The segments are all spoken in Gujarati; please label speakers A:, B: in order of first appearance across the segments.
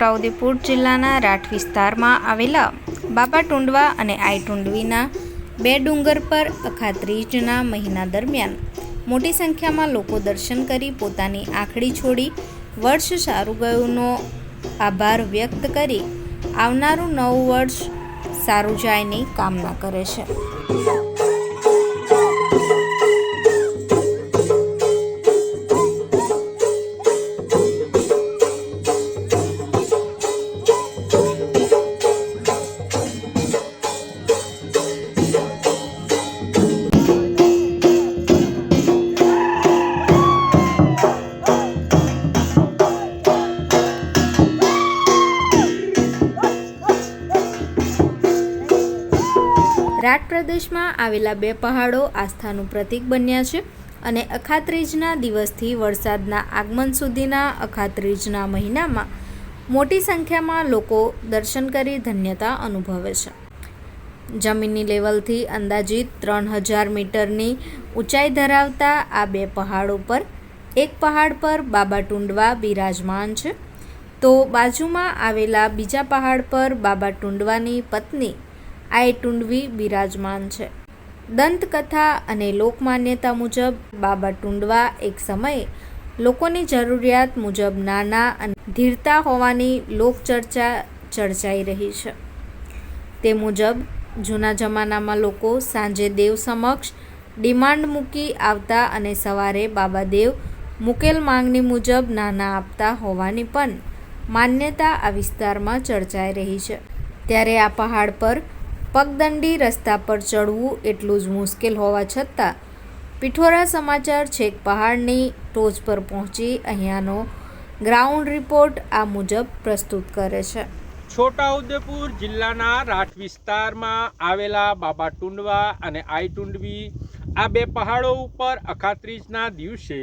A: છોટાઉદેપુર જિલ્લાના રાઠ વિસ્તારમાં આવેલા બાબા ટુંડવા અને આઈ ટુંડવીના બે ડુંગર પર અખાત્રીજના મહિના દરમિયાન મોટી સંખ્યામાં લોકો દર્શન કરી પોતાની આંખડી છોડી વર્ષ સારું ગયુંનો આભાર વ્યક્ત કરી આવનારું નવું વર્ષ સારું જાયની કામના કરે છે. રાટ પ્રદેશમાં આવેલા બે પહાડો આસ્થાનું પ્રતીક બન્યા છે અને અખાત્રીજના દિવસથી વરસાદના આગમન સુધીના અખાત્રીજના મહિનામાં મોટી સંખ્યામાં લોકો દર્શન કરી ધન્યતા અનુભવે છે. જમીનની લેવલથી અંદાજિત ત્રણ હજાર મીટરની ઊંચાઈ ધરાવતા આ બે પહાડો પર એક પહાડ પર બાબા ટુંડવા બિરાજમાન છે. તો બાજુમાં આવેલા બીજા પહાડ પર બાબા ટુંડવાની પત્ની આઈ ટુંડવી બિરાજમાન છે. દંતકથા અને લોકમાન્યતા મુજબ બાબા ટુંડવા એક સમયે લોકોની જરૂરિયાત મુજબ નાના અને ધીરતા હોવાની લોકચર્ચા ચર્ચાઈ રહી છે. તે મુજબ જૂના જમાનામાં લોકો સાંજે દેવ સમક્ષ ડિમાન્ડ મૂકી આવતા અને સવારે બાબા દેવ મુકેલ માંગણી મુજબ નાના આપતા હોવાની પણ માન્યતા આ વિસ્તારમાં ચર્ચાઈ રહી છે. ત્યારે આ પહાડ પર પગદંડી રસ્તા પર ચડવું એટલું જ મુશ્કેલ હોવા છતાં, પિઠોરા સમાચાર છેક પહાડની ટોચ પર પહોંચી અહીંયાનો ગ્રાઉન્ડ રિપોર્ટ આ મુજબ પ્રસ્તુત કરે છે.
B: છોટાઉદેપુર જિલ્લાના રાઠ વિસ્તારમાં આવેલા બાબા ટુંડવા અને આઈ ટુંડવી આ બે પહાડો ઉપર અખાત્રીજના દિવસે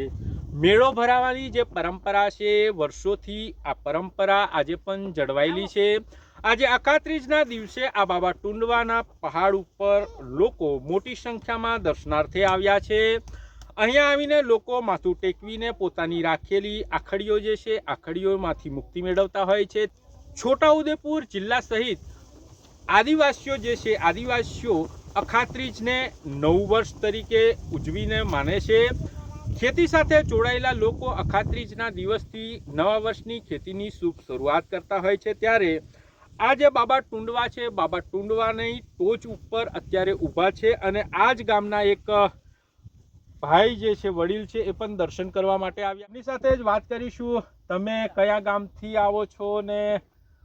B: મેળો ભરાવાની જે પરંપરા છે, વર્ષોથી આ પરંપરા આજે પણ જળવાયેલી છે. આજે અખાત્રીજના દિવસે આ બાબા ટુંડવાના પહાડ ઉપર લોકો મોટી સંખ્યામાં દર્શનાર્થે આવ્યા છે. અહીંયા આવીને લોકો માથું ટેકવીને પોતાની રાખેલી આખડીઓ જે છે, આખડીઓમાંથી મુક્તિ મેળવતા હોય છે. છોટાઉદેપુર જિલ્લા સહિત આદિવાસીઓ જે છે, આદિવાસીઓ અખાત્રીજને નવું વર્ષ તરીકે ઉજવીને માને છે. ખેતી સાથે જોડાયેલા લોકો અખાત્રીજના દિવસથી નવા વર્ષની ખેતીની શુભ શરૂઆત કરતા હોય છે. ત્યારે આ જે બાબા ટુંડવા છે બાબા ટુંડવાની ટોચ ઉપર અત્યારે ઊભા છે અને આ જ ગામના એક ભાઈ જે છે વડીલ છે એ પણ દર્શન કરવા માટે આવ્યા. એમની સાથે જ વાત કરીશું. તમે કયા ગામથી આવો છો ને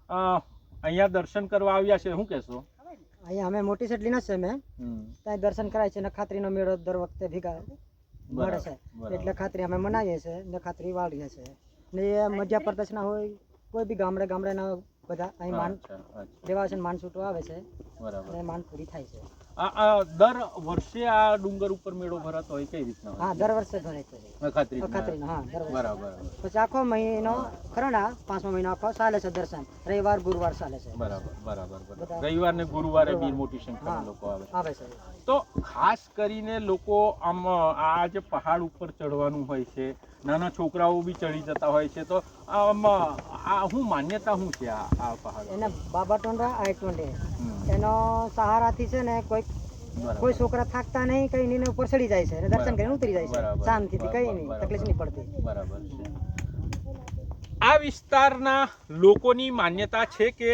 B: અહીંયા દર્શન કરવા આવ્યા છે? શું કહેશો?
C: અહીંયા અમે મોટી સેટલી ના છે અમે. ત્યાં દર્શન કરાય છે નખાત્રીનો મેળો દર વખતે ભેગા મળે છે. એટલે ખાતરી અમે મનાવીએ છીએ નખાત્રી વાળીએ છીએ. ને એ મધ્યપ્રદેશના હોય કોઈ બી ગામડે ગામડેના બધા અહીં માન દેવાસન માન છૂટો આવે છે
B: બરાબર.
C: અને માન પૂરી થાય છે.
B: આ દર વર્ષે આ ડુંગર ઉપર મેળો ભરાતો હોય કઈ રીતના
C: હા દર વર્ષે ભરે છે.
B: ખાતરી
C: ખાતરી હા
B: બરાબર.
C: પછી આખો મહિનો ખરો ને પાંચમો મહિનો આખો ચાલે છે દર્શન. રવિવાર ગુરુવાર ચાલે છે.
B: બરાબર બરાબર રવિવાર ને ગુરુવારે બી. મોટી સંખ્યામાં લોકો આવે
C: આવે છે.
B: તો ખાસ કરીને લોકો આમ આ જે પહાડ ઉપર ચડવાનું હોય છે નાના છોકરાઓ બી ચડી જતા હોય છે તો આમ આ હું માન્યતા શું છે આ પહાડ
C: એને બાબા ટોંડા આઈ
B: ટોંડે
C: એનો સહારાથી છે ને કોઈ કોઈ છોકરા થાકતા નહીં કઈ નહીં ઉપર ચડી જાય છે. દર્શન કરીને ઉતરી જાય છે. શાંતિથી કઈ નહીં તકલીફ નહીં પડતી.
B: બરાબર છે. આ વિસ્તારના લોકોની માન્યતા છે કે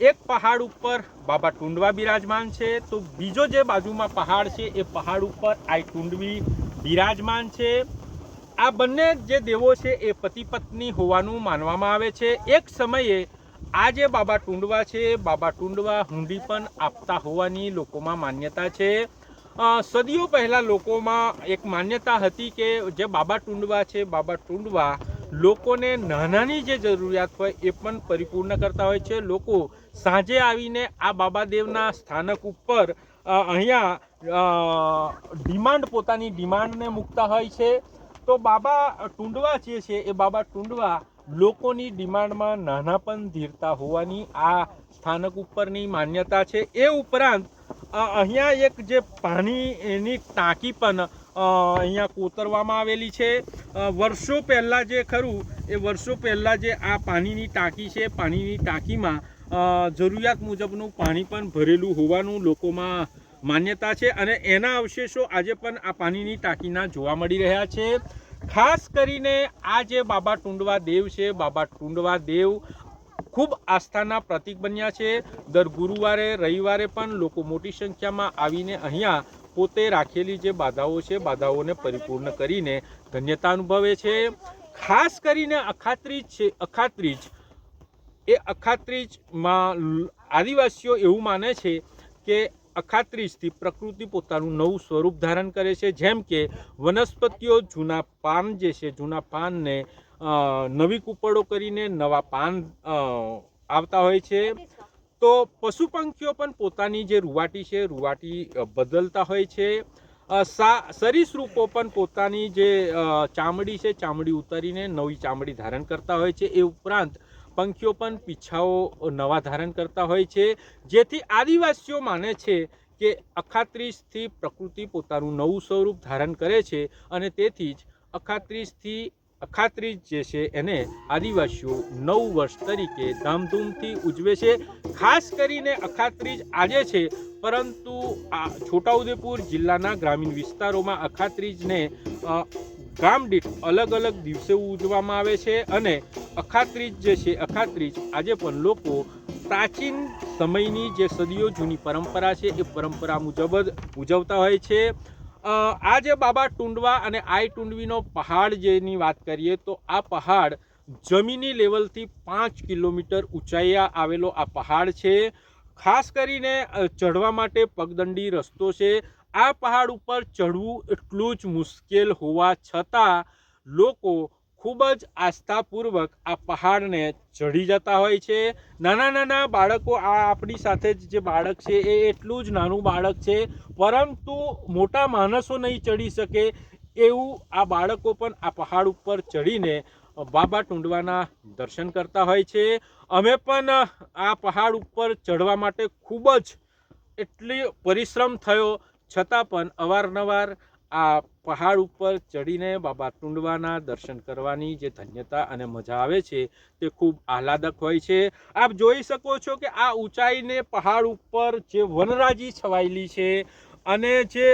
B: એક પહાડ ઉપર બાબા ટુંડવા બિરાજમાન છે તો બીજો જે બાજુમાં પહાડ છે એ પહાડ ઉપર આઈ ટુંડવી બિરાજમાન છે. આ બંને જે દેવો છે એ પતિ પત્ની હોવાનું માનવામાં આવે છે. એક સમયે આ જે બાબા ટુંડવા છે, બાબા ટુંડવા હુંડી પણ આપતા હોવાની લોકોમાં માન્યતા છે. સદીઓ પહેલાં લોકોમાં એક માન્યતા હતી કે જે બાબા ટુંડવા છે, બાબા ટુંડવા લોકોને નાનાની જે જરૂરિયાત હોય એ પણ પરિપૂર્ણ કરતા હોય છે. લોકો સાંજે આવીને આ બાબાદેવના સ્થાનક ઉપર અહીંયા ડિમાન્ડ, પોતાની ડિમાન્ડને મૂકતા હોય છે. તો બાબા ટુંડવા જે છે એ બાબા ટુંડવા લોકોની ડિમાન્ડમાં નાના પણ ધીરતા હોવાની આ સ્થાનક ઉપરની માન્યતા છે. એ ઉપરાંત અહીંયા એક જે પાણીની ટાંકી પણ અહીંયા કોતરવામાં આવેલી છે. વર્ષો પહેલાં જે ખરું, એ વર્ષો પહેલાં જે આ પાણીની ટાંકી છે, પાણીની ટાંકીમાં જરૂરિયાત મુજબનું પાણી પણ ભરેલું હોવાનું લોકોમાં માન્યતા છે અને એના અવશેષો આજે પણ આ પાણીની ટાંકીના જોવા મળી રહ્યા છે. ખાસ કરીને આ જે બાબા ટુંડવા દેવ છે, બાબા ટુંડવા દેવ ખૂબ આસ્થાના પ્રતીક બન્યા છે. દર ગુરુવારે, રવિવારે પણ લોકો મોટી સંખ્યામાં આવીને અહીંયા પોતે રાખેલી જે બાધાઓ છે, બાધાઓને પરિપૂર્ણ કરીને ધન્યતા અનુભવે છે. ખાસ કરીને અખાત્રીજ છે, અખાત્રીજ. એ અખાત્રીજમાં આદિવાસીઓ એવું માને છે કે અખાત્રીજથી પ્રકૃતિ પોતાનું નવું સ્વરૂપ ધારણ કરે છે. જેમ કે વનસ્પતિઓ જૂના પાન જે છે, જૂના પાનને નવી કૂપળો કરીને નવા પાન આવતા હોય છે. તો પશુ પંખીઓ પણ પોતાની જે રૂવાટી છે, રૂવાટી બદલતા હોય છે. સરીસૃપો પણ પોતાની જે ચામડી છે, ચામડી ઉતારીને નવી ચામડી ધારણ કરતા હોય છે. એ ઉપરાંત પંખીઓ પણ પીછાઓ નવા ધારણ કરતા હોય છે. જેથી આદિવાસીઓ માને છે કે અખાત્રીસથી પ્રકૃતિ પોતાનું નવું સ્વરૂપ ધારણ કરે છે અને તેથી જ અખાત્રીસથી અખાત્રીજ જે છે એને આદિવાસીઓ નવ વર્ષ તરીકે ધામધૂમથી ઉજવે છે. ખાસ કરીને અખાત્રીજ આજે છે, પરંતુ આ છોટાઉદેપુર જિલ્લાના ગ્રામીણ વિસ્તારોમાં અખાત્રીજને ગામ દીઠ અલગ અલગ દિવસે ઉજવવામાં આવે છે અને અખાત્રીજ જે છે, અખાત્રીજ આજે પણ લોકો પ્રાચીન સમયની જે સદીઓ, જૂની પરંપરા છે, એ પરંપરા મુજબ જ ઉજવતા હોય છે. આ જે બાબા ટુંડવા અને આઈ ટુંડવીનો પહાડ જેની વાત કરીએ તો આ પહાડ જમીની લેવલથી પાંચ કિલોમીટર ઊંચાઈએ આવેલો આ પહાડ છે. ખાસ કરીને ચઢવા માટે પગદંડી રસ્તો છે. આ પહાડ ઉપર ચડવું એટલું જ મુશ્કેલ હોવા છતાં લોકો ખૂબ જ આસ્થાપૂર્વક આ પહાડને ચઢી જતા હોય છે. નાના નાના બાળકો આ આપણી સાથે જ જે બાળક છે એ એટલું જ નાનું બાળક છે, પરંતુ મોટા માણસો નહીં ચડી શકે એવું આ બાળકો પણ આ પહાડ ઉપર ચડીને બાબા ટુંડવાના દર્શન કરતા હોય છે. અમે પણ આ પહાડ ઉપર ચડવા માટે ખૂબ જ એટલી પરિશ્રમ થયો છતાં પણ અવારનવાર આ પહાડ ઉપર ચડીને બાબા ટુંડવાના દર્શન કરવાની જે ધન્યતા અને મજા આવે છે, તે ખૂબ આહલાદક હોય છે. આપ જોઈ શકો છો કે આ ઊંચાઈને પહાડ ઉપર જે વનરાજી છવાયેલી છે અને જે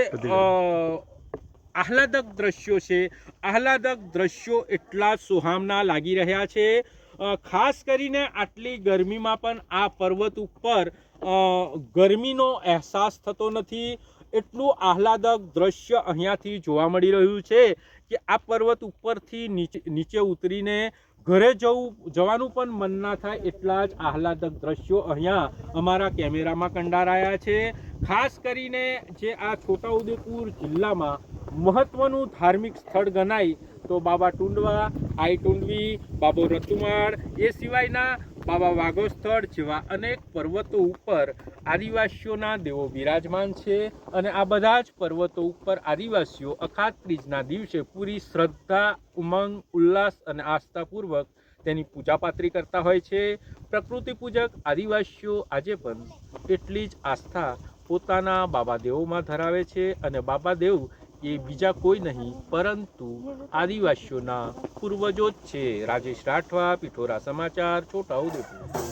B: આહલાદક દ્રશ્યો છે, આહલાદક દ્રશ્યો એટલા સુહામના લાગી રહ્યા છે. ખાસ કરીને આટલી ગરમીમાં પણ આ પર્વત ઉપર ગરમીનો અહેસાસ થતો નથી. એટલું આહલાદક દ્રશ્ય અહીંયાથી જોવા મળી રહ્યું છે કે આ પર્વત ઉપરથી નીચે નીચે ઉતરીને ઘરે જવું, જવાનું પણ મન ના થાય એટલા જ આહલાદક દ્રશ્યો અહીંયા અમારા કેમેરામાં કંડારાયા છે. ખાસ કરીને જે આ છોટાઉદેપુર જિલ્લામાં મહત્વનું ધાર્મિક સ્થળ ગણાય તો બાબા ટુંડવા, આઈ ટુંડવી, બાબો રતુમાળ એ સિવાયના બાબા વાઘો સ્થળ જેવા અનેક પર્વતો ઉપર આદિવાસીઓના દેવો બિરાજમાન છે અને આ બધા જ પર્વતો ઉપર આદિવાસીઓ અખાત ત્રીજના દિવસે પૂરી શ્રદ્ધા, ઉમંગ, ઉલ્લાસ અને આસ્થાપૂર્વક તેની પૂજાપાત્રી કરતા હોય છે. પ્રકૃતિ પૂજક આદિવાસીઓ આજે પણ એટલી જ આસ્થા પોતાના બાબા દેવોમાં ધરાવે છે અને બાબા દેવ એ બીજા કોઈ નહીં પરંતુ આદિવાસીઓના પૂર્વજો જ છે. રાજેશ રાઠવા પિઠોરા સમાચાર છોટાઉદેપુર